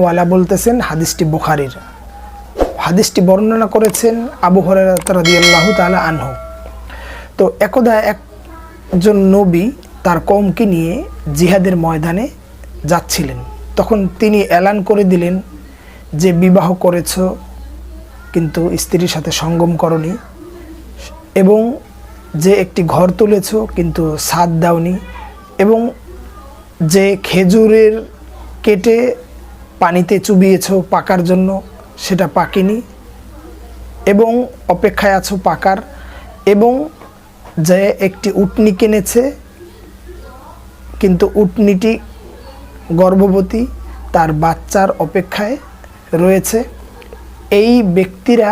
ওয়ালা বলতেছেন, হাদিসটি বুখারির। হাদিসটি বর্ণনা করেছেন আবু হরাহ তালা আনহু। তো একদা একজন নবী তার কমকে নিয়ে জিহাদের ময়দানে যাচ্ছিলেন। তখন তিনি এলান করে দিলেন যে, বিবাহ করেছ, কিন্তু স্ত্রীর সাথে সঙ্গম করনি এবং যে একটি ঘর তুলেছ, কিন্তু সাদ দাওনি এবং যে খেজুরের কেটে পানিতে চুবিয়েছ পাকার জন্য, সেটা পাকেনি। এবং অপেক্ষায় আছো পাকার। এবং যে একটি উটনি কিনেছে, কিন্তু উটনিটি গর্ভবতী, তার বাচ্চার অপেক্ষায় রয়েছে। এই ব্যক্তিরা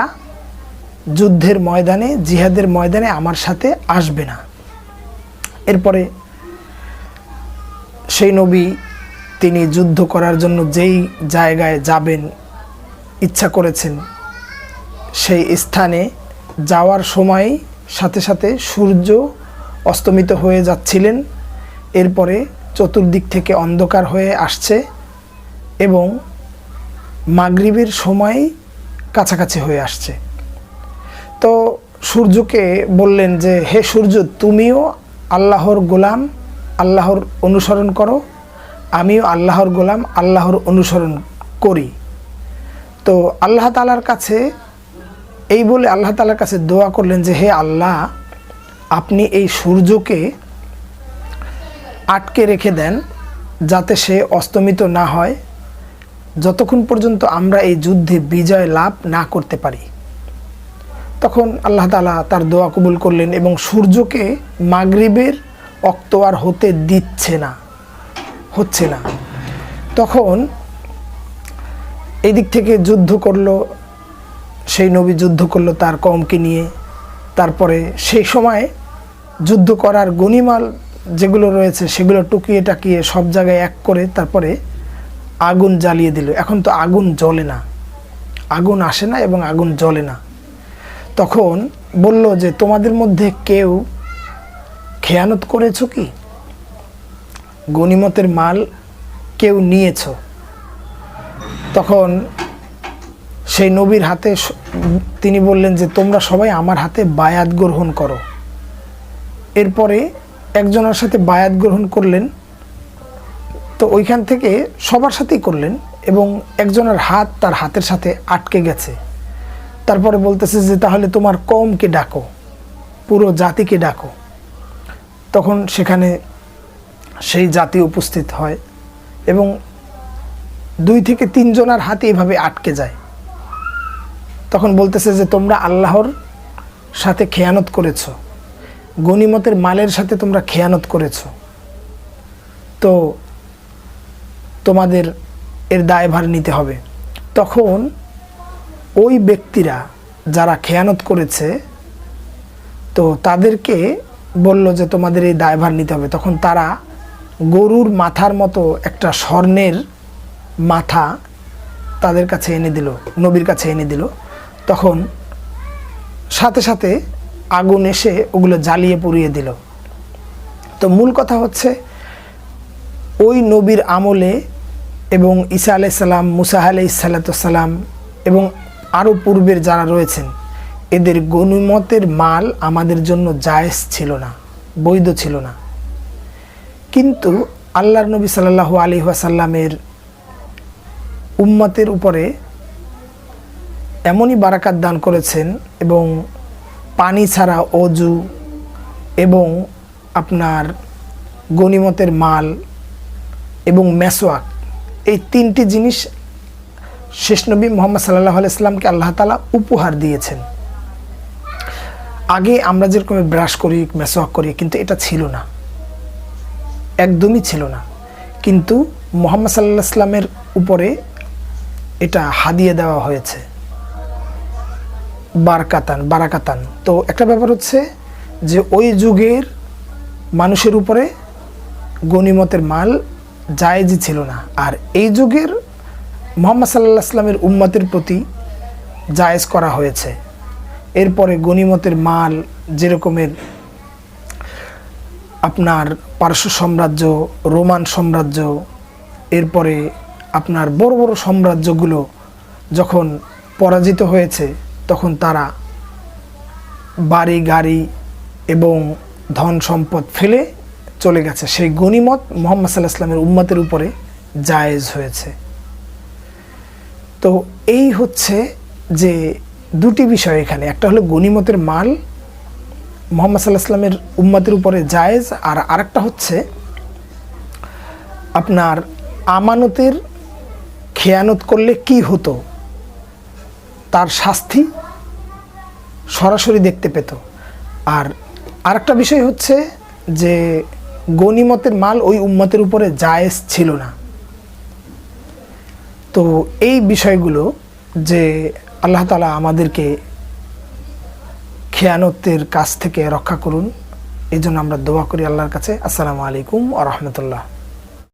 যুদ্ধের ময়দানে, জিহাদের ময়দানে আমার সাথে আসবে না। এরপরে সেই নবী তিনি যুদ্ধ করার জন্য যেই জায়গায় যাবেন, ইচ্ছা করেছেন, সেই স্থানে যাওয়ার সময় সাথে সাথে সূর্য অস্তমিত হয়ে যাচ্ছিলেন। এরপরে চতুর্দিক থেকে অন্ধকার হয়ে আসছে এবং মাগরিবের সময় কাছাকাছি হয়ে আসছে। তো সূর্যকে বললেন যে, হে সূর্য, তুমিও আল্লাহর গোলাম, আল্লাহর অনুসরণ করো। আমিও আল্লাহর গোলাম, আল্লাহর অনুসরণ করি। তো আল্লাহ তালার কাছে এই বলে আল্লাহ তালার কাছে দোয়া করলেন যে, হে আল্লাহ, আপনি এই সূর্যকে আটকে রেখে দেন যাতে সে অস্তমিত না হয়। যতক্ষণ পর্যন্ত আমরা এই যুদ্ধে বিজয় লাভ না করতে পারি। তখন আল্লাহ তালা তার দোয়া কবুল করলেন এবং সূর্যকে মাগরিবের অক্তোয়ার হতে দিচ্ছে না। হচ্ছে না। তখন এদিক থেকে যুদ্ধ করল, সেই নবী যুদ্ধ করল তার কমকে নিয়ে। তারপরে সেই সময় যুদ্ধ করার গণিমাল যেগুলো রয়েছে সেগুলো টুকিয়ে টাকিয়ে সব জায়গায় এক করে তারপরে আগুন জ্বালিয়ে দিল। এখন তো আগুন জ্বলে না। আগুন আসে না এবং আগুন জ্বলে না। তখন বলল যে, তোমাদের মধ্যে কেউ খেয়ানত করেছ কি? গনিমতের মাল কেউ নিয়েছ? তখন সেই নবীর হাতে তিনি বললেন যে, তোমরা সবাই আমার হাতে বায়াত গ্রহণ করো। এরপরে একজনের সাথে বায়াত গ্রহণ করলেন। তো ওইখান থেকে সবার সাথেই করলেন এবং একজনের হাত তার হাতের সাথে আটকে গেছে। তারপরে বলতেছে যে, তাহলে তোমার কমকে ডাকো, পুরো জাতিকে ডাকো। তখন সেখানে সেই জাতি উপস্থিত হয় এবং দুই থেকে তিনজনের হাতে এভাবে আটকে যায়। তখন বলতেছে যে, তোমরা আল্লাহর সাথে খেয়ানত করেছ। গনিমতের মালের সাথে তোমরা খেয়ানত করেছ। তো তোমাদের এর দায়ভার নিতে হবে। তখন ওই ব্যক্তিরা যারা খেয়ানত করেছে, তো তাদেরকে বলল যে, তোমাদের এই দায়ভার নিতে হবে। তখন তারা গরুর মাথার মতো একটা স্বর্ণের মাথা তাদের কাছে এনে দিল, নবীর কাছে এনে দিল। তখন সাথে সাথে আগুন এসে ওগুলো জ্বালিয়ে পুড়িয়ে দিল। তো মূল কথা হচ্ছে, ওই নবীর আমলে এবং ঈসা আলাইসাল্লাম মুসা আলাই সাল্লাতাম এবং আরও পূর্বের যারা রয়েছেন, এদের গণিমতের মাল আমাদের জন্য জায়েজ ছিল না, বৈধ ছিল না। কিন্তু আল্লাহর নবী সাল্লাল্লাহু আলী ওয়াসাল্লামের উম্মতের উপরে এমনই বারাকাত দান করেছেন এবং পানি ছাড়া অজু এবং আপনার গনিমতের মাল এবং মেসোয়াক, এই তিনটি জিনিস শেষ নবী মোহাম্মদ সাল্লাহ আলাইসলামকে আল্লাহ তালা উপহার দিয়েছেন। আগে আমরা যেরকম ব্রাশ করি, মেসোয়াক করি, কিন্তু এটা ছিল না। একদমই ছিল না। কিন্তু মোহাম্মদ সাল্লাহ ইসলামের উপরে এটা হাদিয়ে দেওয়া হয়েছে। বারকাতান, বারাকাতান। তো একটা ব্যাপার হচ্ছে যে ওই যুগের মানুষের উপরে গনিমতের মাল জায়েজই ছিল না। আর এই যুগের মোহাম্মদ সাল্লাহ ইসলামের উম্মতের প্রতি জায়েজ করা হয়েছে। এরপরে গনিমতের মাল যেরকমের আপনার পারস্য সাম্রাজ্য, রোমান সাম্রাজ্য, এরপরে আপনার বড় বড় সাম্রাজ্যগুলো যখন পরাজিত হয়েছে, তখন তারা বাড়ি, গাড়ি এবং ধন সম্পদ ফেলে চলে গেছে। সেই গনিমত মোহাম্মদ সাল্লাহ ইসলামের উম্মতের উপরে জায়েজ হয়েছে। তো এই হচ্ছে যে দুটি বিষয় এখানে। একটা হলো গনিমতের মাল মোহাম্মদ সাল্লাহ ইসলামের উম্মতের উপরে জায়েজ, আর আরেকটা হচ্ছে আপনার আমানতের খেয়ানত করলে কি হতো? তার শাস্তি সরাসরি দেখতে পেত। আর আরেকটা বিষয় হচ্ছে যে গনিমতের মাল ওই উম্মতের উপরে জায়েজ ছিল না। তো এই বিষয়গুলো যে আল্লাহ তালা আমাদেরকে খেয়ানতের কাছ থেকে রক্ষা করুন। এই জন্য আমরা দোয়া করি আল্লাহর কাছে। আসসালামু আলাইকুম আ রহমতুল্লাহ।